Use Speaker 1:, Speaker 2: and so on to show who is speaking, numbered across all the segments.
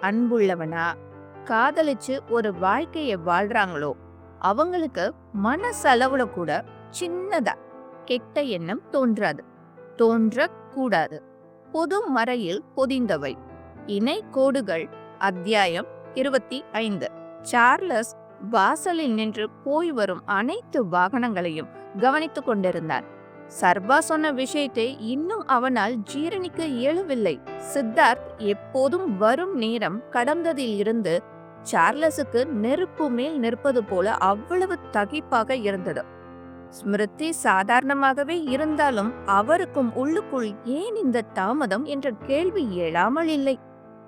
Speaker 1: அன்புள்ளவனா? காதலிச்சு ஒரு வாழ்க்கைய வாழ்றாங்களோ? அவங்களுக்கு மனசளவுல கூட சின்னதா கெட்ட எண்ணம் தோன்றாது. தோன்றக்கூடாது. பொது மறையில் பொதிந்தவை. இணை கோடுகள். அத்தியாயம் இருபத்தி ஐந்து. சார்லஸ் வாசலில் நின்று போய் வரும் அனைத்து வாகனங்களையும் கவனித்துக் கொண்டிருந்தார் சர்வா சொன்ன விஷயத்தை இன்னும் அவனால் ஜீரணிக்க இயலவில்லை. சித்தார்த் எப்போதும் வரும் நேரம் கடந்ததில் இருந்து சார்லஸுக்கு நெருப்பு மேல் நிற்பது போல அவ்வளவு தகிப்பாக இருந்தது. ஸ்மிருதி சாதாரணமாகவே இருந்தாலும் அவருக்கும் உள்ளுக்குள் ஏன் இந்த தாமதம் என்ற கேள்வி எழாமல் இல்லை.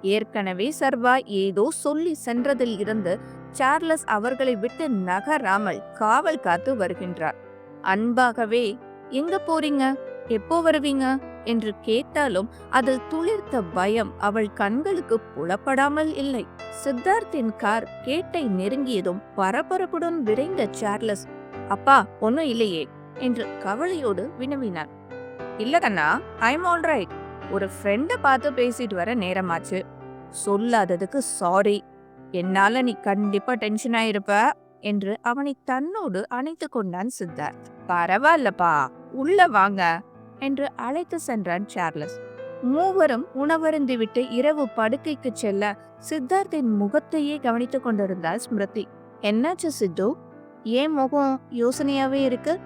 Speaker 1: ஏற்கனவே சர்வா ஏதோ சொல்லி சென்றதில் இருந்து சார்லஸ் அவர்களை விட்டு நகராமல் காவல் காத்து வருகின்றார். அன்பாகவே எங்க போறீங்க? எப்போ வருவீங்க? என்று கேட்டாலும் அதில் துளிர்த்த பயம் அவள் கண்களுக்கு புலப்படாமல் இல்லை. சித்தார்த்தின் கார் கேட்டை நெருங்கியதும் பரபரப்புடன் விரைந்த சார்லஸ் அப்பா ஒன்னும் இல்லையே என்று கவலையோடு வினவினார். இல்ல கண்ணா ஐம் ஆல்ரைட் ஒரு ஃப்ரெண்டை பார்த்து பேசிட்டு வர நேரமாச்சு. சொல்லாததுக்கு சாரி என்னால நீ கண்டிப்பா டென்ஷன் ஆயிருப்ப என்று அவனை தன்னோடு அணைத்து கொண்டான் சித்தார்த். பரவாயில்லப்பா. உள்ள வாங்க என்று அழைத்து சென்றான் சார்லஸ். மூவரும் உணவருந்திவிட்டு இரவு படுக்கைக்கு செல்ல சித்தார்த்தின் முகத்தையே கவனித்துக் கொண்டிருந்தாள் ஸ்மிருதி. என்னாச்சு சித்து? ஏன் முகம் யோசனையாவே இருக்கு?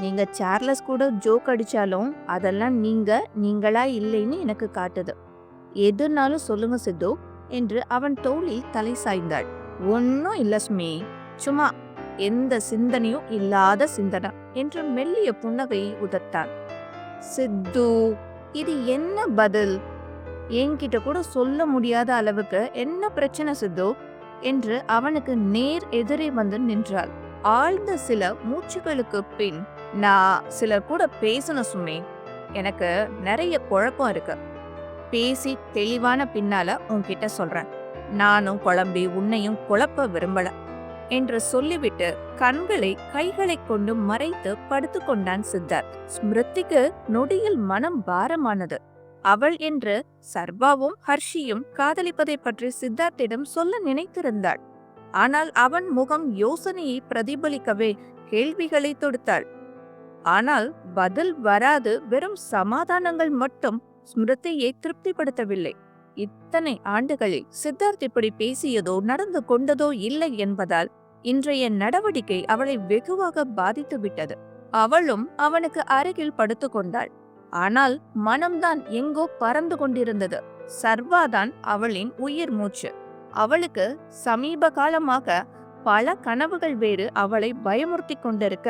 Speaker 1: நீங்க சார்லஸ் கூட ஜோக் அடிச்சாலும் அதெல்லாம் நீங்க நீங்களா இல்லைன்னு எனக்கு காட்டுது. எதுனாலும் சொல்லுங்க சித்து என்று அவன் தோழி தலை சாய்ந்தாள். ஒன்னும் இல்ல ஸ்மி. சும்மா எந்த சிந்தனையும் இல்லாத சிந்தனை என்று மெல்லிய புன்னகையை உதர்த்தார் சித்து இது என்ன பதில்? என்கிட்ட கூட சொல்ல முடியாத அளவுக்கு என்ன பிரச்சனை சித்து? என்று அவனுக்கு நேர் எதிரே வந்து நின்றாள். ஆழ்ந்த சில மூச்சுகளுக்கு பின் நான் சிலர் கூட பேசணும் சுமே எனக்கு நிறைய குழப்பம் இருக்கு. பேசி தெளிவான பின்னால உன்கிட்ட சொல்றேன். நானும் குழம்பி உன்னையும் குழப்ப விரும்பல. என்று சொல்லிவிட்டு கண்களை கைகளை கொண்டு மறைத்து படுத்து கொண்டான் சித்தார்த் ஸ்மிருதிக்கு நொடியில் மனம் பாரமானது. அவள் என்று சர்பாவும் ஹர்ஷியும் காதலிப்பதை பற்றி சித்தார்த்திடம் சொல்ல நினைத்திருந்தாள். ஆனால் அவன் முகம் யோசனையை பிரதிபலிக்கவே கேள்விகளை தொடுத்தாள். ஆனால் பதில் வராது வெறும் சமாதானங்கள் மட்டும் ஸ்மிருதியை திருப்திப்படுத்தவில்லை. இத்தனை ஆண்டுகளில் சித்தார்த் இப்படி பேசியதோ நடந்து கொண்டதோ இல்லை என்பதால் இன்றைய நடவடிக்கை அவளை வெகுவாக பாதித்து விட்டது. அவளும் அவனுக்கு அருகில் படுத்து கொண்டாள். ஆனால் மனம்தான் எங்கோ பறந்து கொண்டிருந்தது. சர்வாதான் அவளின் உயிர் மூச்சு. அவளுக்கு சமீப காலமாக பல கனவுகள் வேறு அவளை பயமுறுத்தி கொண்டிருக்க.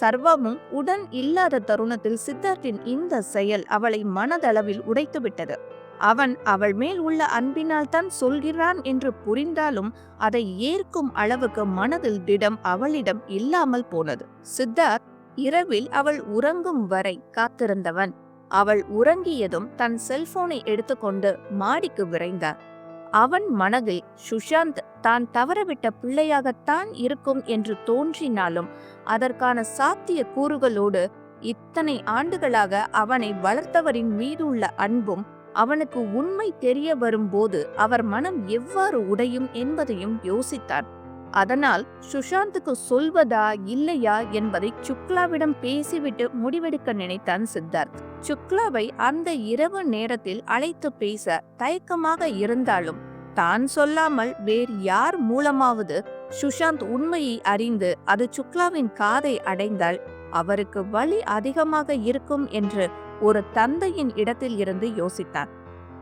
Speaker 1: சர்வமும் உடன் இல்லாத தருணத்தில் சித்தார்த்தின் இந்த செயல் அவளை மனதளவில் உடைத்துவிட்டது அவன் அவள் மேல் உள்ள அன்பினால் தான் சொல்கிறான் என்று புரிந்தாலும் அதை ஏற்கும் அளவுக்கு மனதில் திடம் அவளிடம் இல்லாமல் போனது. சித்தார்த் இரவில் அவள் உறங்கும் வரை காத்திருந்தவன். அவள் உறங்கியதும் தன் செல்போனை எடுத்துக்கொண்டு மாடிக்கு விரைந்தான். அவன் மனதில் சுஷாந்த் தான் தவறவிட்ட பிள்ளையாகத்தான் இருக்கும் என்று தோன்றினாலும் அதற்கான சாத்திய கூறுகளோடு இத்தனை ஆண்டுகளாக அவனை வளர்த்தவரின் மீதுள்ள அன்பும் அவனுக்கு உண்மை தெரிய வரும்போது அவர் மனம் எவ்வாறு உடையும் என்பதையும் யோசித்தார். அதனால் சுஷாந்துக்கு சொல்வதா இல்லையா என்பதை சுக்லாவிடம் பேசிவிட்டு முடிவெடுக்க நினைத்தான் சித்தார்த். சுக்லாவை அந்த இரவு நேரத்தில் அழைத்து பேச தயக்கமாக இருந்தாலும் தான் சொல்லாமல் வேறு யார் மூலமாவது சுஷாந்த் உண்மையை அறிந்து அது சுக்லாவின் காதை அடைந்தால் அவருக்கு வலி அதிகமாக இருக்கும் என்று ஒரு தந்தையின் இடத்தில் இருந்து யோசித்தான்.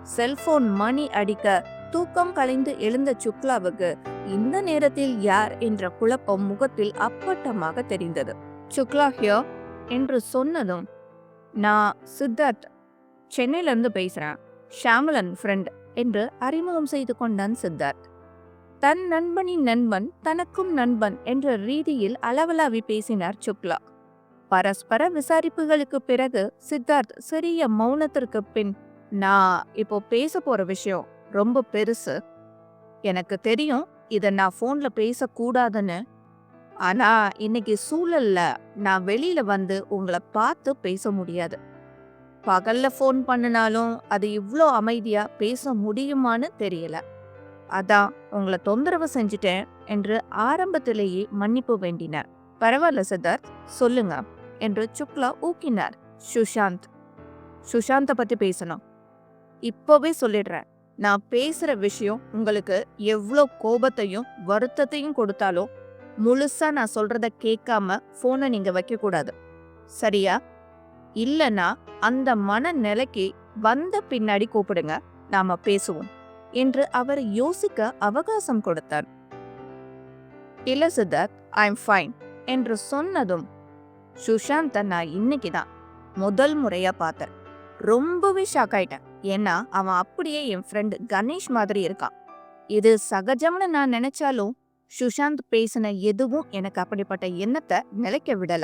Speaker 1: செல்போன் மணி அடிக்க தூக்கம் கலைந்து எழுந்த சுக்லாவுக்கு இந்த நேரத்தில் யார் என்ற குழப்பம் முகத்தில் அப்பட்டமாக தெரிந்தது. சுக்லா ஹியோ என்று சொன்னதும் நான் சித்தார்த் சென்னையிலேருந்து பேசுகிறேன் ஷாமலன் ஃப்ரெண்ட் என்று அறிமுகம் செய்து கொண்டான் சித்தார்த். தன் நண்பனின் நண்பன் தனக்கும் நண்பன் என்ற ரீதியில் அளவலாவி பேசினார் சுக்லா. பரஸ்பர விசாரிப்புகளுக்கு பிறகு சித்தார்த் சிறிய மௌனத்திற்கு பின் நான் இப்போ பேச போற விஷயம் ரொம்ப பெருசு. எனக்கு தெரியும் இதை நான் ஃபோன்ல பேசக்கூடாதுன்னு ஆனா இன்னைக்கு சூழல்ல நான் வெளியில வந்து உங்களை பார்த்து பேச முடியாது. பகல்ல ஃபோன் பண்ணினாலும் அது இவ்வளோ அமைதியா பேச முடியுமான்னு தெரியல. அதான் உங்களை தொந்தரவு செஞ்சுட்டேன் என்று ஆரம்பத்திலேயே மன்னிப்பு வேண்டினார். பரவாயில்ல சித்தார்த் சொல்லுங்க. என்று சுக்லா ஊக்கினார். சுஷாந்த். சுஷாந்த பத்தி பேசணும். இப்போவே சொல்லிடுறேன். நான் பேசுகிற விஷயம் உங்களுக்கு எவ்வளோ கோபத்தையும் வருத்தத்தையும் கொடுத்தாலும் முழுசாக நான் சொல்கிறத கேட்காம ஃபோனை நீங்கள் வைக்கக்கூடாது. சரியா? இல்லைன்னா அந்த மனநிலைக்கு வந்த பின்னாடி கூப்பிடுங்க. நாம பேசுவோம். என்று அவர் யோசிக்க அவகாசம் கொடுத்தார். இல்ல சித்தார்த் ஐ எம் ஃபைன் என்று சொன்னதும் சுஷாந்த நான் இன்னைக்கு தான் முதல் முறையாக பார்த்தேன். ரொம்பவே ஷாக் ஆயிட்டேன். ஏன்னா அவன் அப்படியே என் ஃப்ரெண்டு கணேஷ் மாதிரி இருக்கான். இது சகஜம்னு நான் நினைச்சாலும் சுஷாந்த் பேசின எதுவும் எனக்கு அப்படிப்பட்ட எண்ணத்தை நிலைக்க விடல.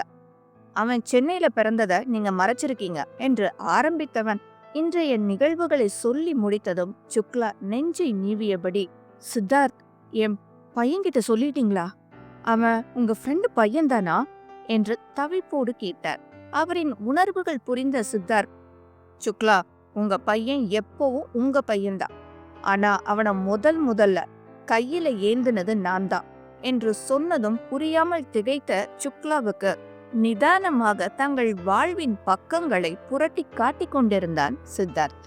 Speaker 1: அவன் சென்னையில பிறந்ததை நீங்க மறைச்சிருக்கீங்க என்று ஆரம்பித்தவன் இன்றைய நிகழ்வுகளை சொல்லி முடித்ததும் சுக்லா நெஞ்சை நீவியபடி சித்தார்த் என் பையன்கிட்ட சொல்லிட்டீங்களா? அவன் உங்க ஃப்ரெண்டு பையன்தானா? என்று தவிப்போடு கேட்டார். அவரின் உணர்வுகள் புரிந்த சித்தார்த் சுக்லா உங்க பையன் எப்பவும் உங்க பையன்தான். ஆனா அவனை முதல் முதல்ல கையில ஏந்தினது நான் தான் என்று சொன்னதும் புரியாமல் திகைத்த சுக்லாவுக்கு நிதானமாக தங்கள் வாழ்வின் பக்கங்களை புரட்டி காட்டிக் கொண்டிருந்தான் சித்தார்த்.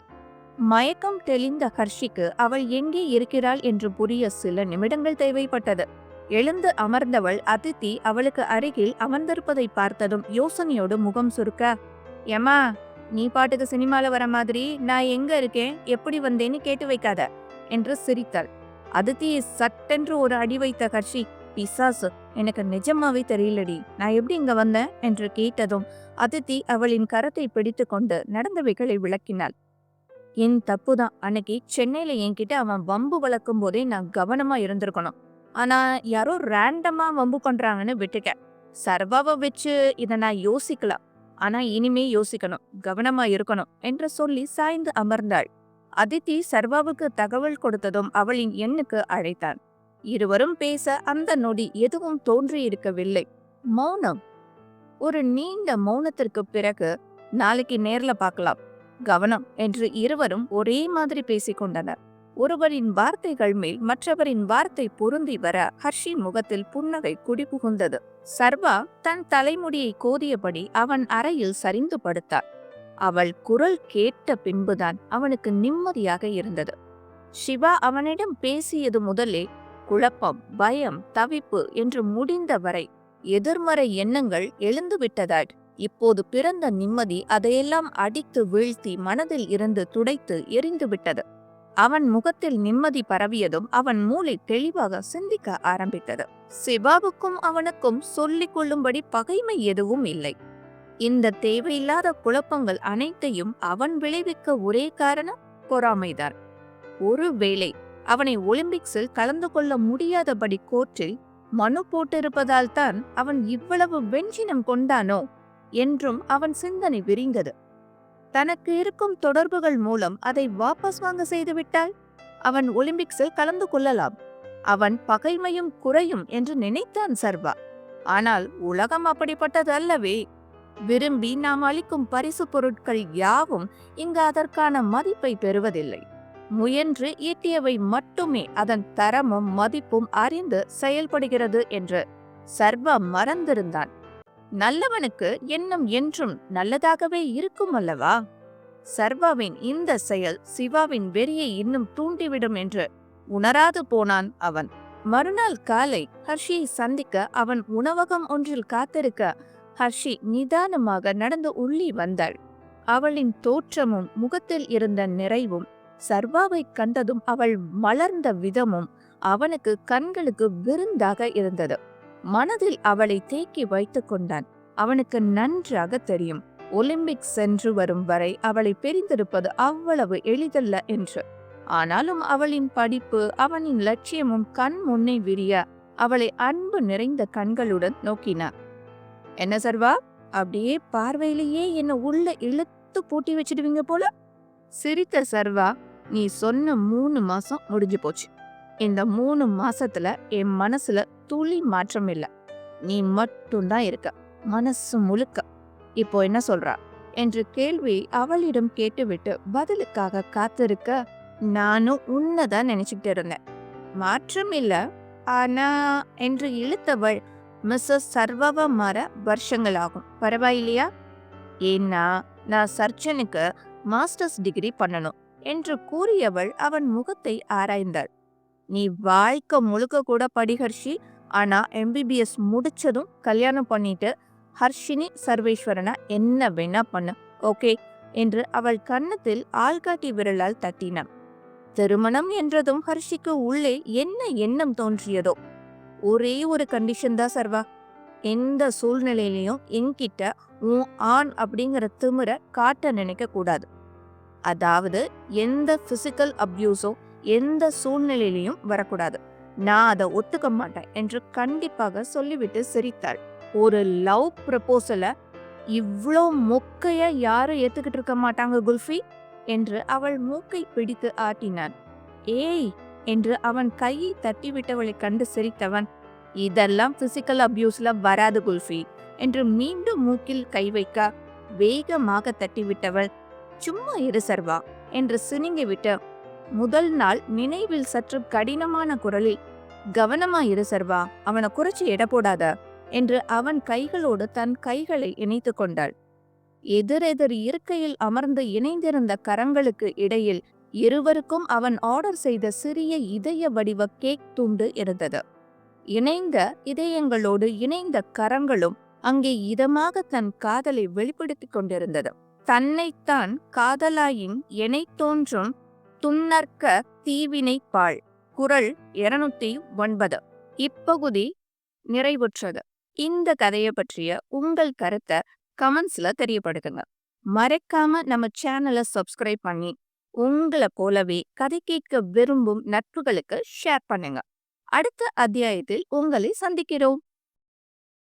Speaker 1: மயக்கம் தெளிந்த ஹர்ஷிக்கு அவள் எங்கே இருக்கிறாள்? என்று புரிய சில நிமிடங்கள் தேவைப்பட்டது. எழுந்து அமர்ந்தவள் அதித்தி அவளுக்கு அருகில் அமர்ந்திருப்பதை பார்த்ததும் யோசனையோடு முகம் சுருக்க ஏமா நீ பாட்டுக்கு சினிமால வர மாதிரி நான் எங்க இருக்கேன்? எப்படி வந்தேன்னு கேட்டு வைக்காத என்று சிரித்தாள். அதித்தியை சட்டென்று ஒரு அடி வைத்த கர்ஷி பிசாசு எனக்கு நிஜமாவே தெரியலடி. நான் எப்படி இங்க வந்தேன்? என்று கேட்டதும் அதித்தி அவளின் கரத்தை பிடித்து கொண்டு நடந்தவைகளை விளக்கினாள். என் தப்புதான் அன்னைக்கு சென்னையில என்கிட்ட அவன் வம்பு வளர்க்கும் போதே நான் கவனமா இருந்திருக்கணும். ஆனா யாரோ ரேண்டமா வம்பு பண்றாங்கன்னு விட்டுட்டேன். சர்வாவை வச்சு இதை நான் யோசிக்கலாம். ஆனா இனிமே யோசிக்கணும். கவனமா இருக்கணும் என்று சொல்லி சாய்ந்து அமர்ந்தாள். அதித்தி சர்வாவுக்கு தகவல் கொடுத்ததும் அவளின் எண்ணுக்கு அழைத்தான். இருவரும் பேச அந்த நொடி எதுவும் தோன்றியிருக்கவில்லை. மௌனம். ஒரு நீண்ட மௌனத்திற்கு பிறகு நாளைக்கு நேர்ல பார்க்கலாம். கவனம் என்று இருவரும் ஒரே மாதிரி பேசிக்கொண்டனர் ஒருவரின் வார்த்தைகள் மேல் மற்றவரின் வார்த்தை பொருந்தி வர ஹர்ஷி முகத்தில் புன்னகை குடிபுகுந்தது. சர்வா தன் தலைமுடியை கோதியபடி அவன் அறையில் சரிந்து படுத்தாள். அவள் குரல் கேட்ட பின்புதான் அவனுக்கு நிம்மதியாக இருந்தது. சிவா அவனிடம் பேசியது முதலே குழப்பம் பயம் தவிப்பு என்று முடிந்த வரை எதிர்மறை எண்ணங்கள் எழுந்துவிட்டதால் இப்போது பிறந்த நிம்மதி அதையெல்லாம் அடித்து வீழ்த்தி மனதில் இருந்து துடைத்து எரிந்துவிட்டது அவன் முகத்தில் நிம்மதி பரவியதும் அவன் மூளை தெளிவாக சிந்திக்க ஆரம்பித்தது. சிவாவுக்கும் அவனுக்கும் சொல்லிக் கொள்ளும்படி பகைமை எதுவும் இல்லை. இந்த தேவையில்லாத குழப்பங்கள் அனைத்தையும் அவன் விளைவிக்க ஒரே காரணம் பொறாமைதான். ஒருவேளை அவனை ஒலிம்பிக்ஸில் கலந்து கொள்ள முடியாதபடி கோர்ட்டில் மனு போட்டிருப்பதால் தான் அவன் இவ்வளவு வெஞ்சினம் கொண்டானோ என்றும் அவன் சிந்தனை விரிந்தது. தனக்கு இருக்கும் தொடர்புகள் மூலம் அதை வாபஸ் வாங்க செய்துவிட்டால் அவன் ஒலிம்பிக்ஸில் கலந்து கொள்ளலாம். அவன் பகைமையும் குறையும் என்று நினைத்தான் சர்வா. ஆனால் உலகம் அப்படிப்பட்டது அல்லவே. விரும்பி நாம் அளிக்கும் பரிசு பொருட்கள் யாவும் இங்கு அதற்கான மதிப்பை பெறுவதில்லை. முயன்று ஈட்டியவை மட்டுமே அதன் தரமும் மதிப்பும் அறிந்து செயல்படுகிறது என்று சர்வா மறந்திருந்தான். நல்லவனுக்கு எண்ணம் என்றும் நல்லதாகவே இருக்கும் அல்லவா? சர்வாவின் இந்த செயல் சிவாவின் வெறியை இன்னும் தூண்டிவிடும் என்று உணராது போனான் அவன். மறுநாள் காலை ஹர்ஷியை சந்திக்க அவன் உணவகம் ஒன்றில் காத்திருக்க ஹர்ஷி நிதானமாக நடந்து உள்ளி வந்தாள். அவளின் தோற்றமும் முகத்தில் இருந்த நிறைவும் சர்வாவை கண்டதும் அவள் மலர்ந்த விதமும் அவனுக்கு கண்களுக்கு விருந்தாக இருந்தது. மனதில் அவளை தேக்கி வைத்துக் கொண்டான். அவனுக்கு நன்றாக தெரியும். ஒலிம்பிக் சென்று வரும் வரை அவளை பிரிந்திருப்பது அவ்வளவு எளிதல்ல என்று. ஆனாலும் அவளின் படிப்பு அவனின் லட்சியமும் கண் முன்னே விரிய அவளை அன்பு நிறைந்த கண்களுடன் நோக்கினார் என்ன சர்வா அப்படியே பார்வையிலேயே என்ன உள்ள இழுத்து பூட்டி வச்சிடுவீங்க போல? சிரித்த சர்வா நீ சொன்ன மூணு மாசம் முடிஞ்சு போச்சு. இந்த மூணு மாசத்துல என் மனசுல துளி மாற்றம் இல்லை. நீ மட்டும்தான் இருக்க. மனசு முழுக்க. இப்போ என்ன சொல்றா? என்ற கேள்வி அவளிடம் கேட்டுவிட்டு பதிலுக்காக காத்திருக்க நானும் உன்னதான் நினைச்சுக்கிட்டு இருந்தேன். மாற்றம் இல்லை. ஆனா என்று இழுத்தவள் மிஸ்ஸஸ் சர்வவ மாற வருஷங்கள் ஆகும் பரவாயில்லையா? ஏன்னா நான் சர்ச்சனுக்கு மாஸ்டர்ஸ் டிகிரி பண்ணணும் என்று கூறியவள் அவன் முகத்தை ஆராய்ந்தாள். நீ வாழ்க்கை முழுக்க கூட படிகர்ஷி ஆனால் எம்பிபிஎஸ் முடிச்சதும் கல்யாணம் பண்ணிட்டு ஹர்ஷினி சர்வேஸ்வரனை என்ன வேணா பண்ணு ஓகே? என்று அவள் கன்னத்தில் ஆள்காட்டி விரலால் தட்டினான் திருமணம் என்றதும் ஹர்ஷிக்கு உள்ளே என்ன எண்ணம் தோன்றியதோ? ஒரே ஒரு கண்டிஷன் தான் சர்வா. எந்த சூழ்நிலையிலையும் என்கிட்ட உன் ஆண் அப்படிங்கிற திமிர காட்ட நினைக்க கூடாது. அதாவது எந்த பிசிக்கல் அப்யூஸோ எந்த சூழ்நிலையிலையும் வரக்கூடாது. நான் அதை ஒத்துக்க மாட்டேன் என்று கண்டிப்பாக சொல்லிவிட்டு சிரித்தாள். ஒரு லவ் ப்ரப்போசலை இவ்வளோ மொக்கைய யாரும் ஏத்துக்கிட்டு இருக்க மாட்டாங்க குல்ஃபி? என்று அவள் மூக்கை பிடித்து ஆட்டினான். ஏய்! என்று அவன் கையை தட்டிவிட்டவளை கண்டு சிரித்தவன் இதெல்லாம் பிசிக்கல் அபியூஸ்ல வராது குல்ஃபி என்று மீண்டும் மூக்கில் கை வைக்க வேகமாக தட்டிவிட்டவள் சும்மா இரு சர்வா என்று சினுங்கிவிட்டு முதல் நாள் நினைவில் சற்று கடினமான குரலில் கவனமா இரு சர்வா அவனை குறைச்சி எட போடாத என்று அவன் கைகளோடு தன் கைகளை இணைத்து கொண்டாள். எதிரெதிர் இருக்கையில் அமர்ந்து இணைந்திருந்த கரங்களுக்கு இடையில் இருவருக்கும் அவன் ஆர்டர் செய்த சிறிய இதய வடிவ கேக் துண்டு இருந்தது. இணைந்த இதயங்களோடு இணைந்த கரங்களும் அங்கே இதமாக தன் காதலை வெளிப்படுத்திக் கொண்டிருந்தது. தன்னைத்தான் காதலாயின் எனை தோன்றும் துன்னற்க தீவினை பாழ். குரல் இருநூத்தி ஒன்பது. இப்பகுதி நிறைவுற்றது. இந்த கதையை பற்றிய உங்கள் கருத்தை கமெண்ட்ஸ்ல தெரியப்படுத்துங்க. மறக்காம நம்ம சேனலை சப்ஸ்கிரைப் பண்ணி உங்களை போலவே கதை கேட்க விரும்பும் நட்புகளுக்கு ஷேர் பண்ணுங்க. அடுத்த அத்தியாயத்தில் உங்களை சந்திக்கிறோம்.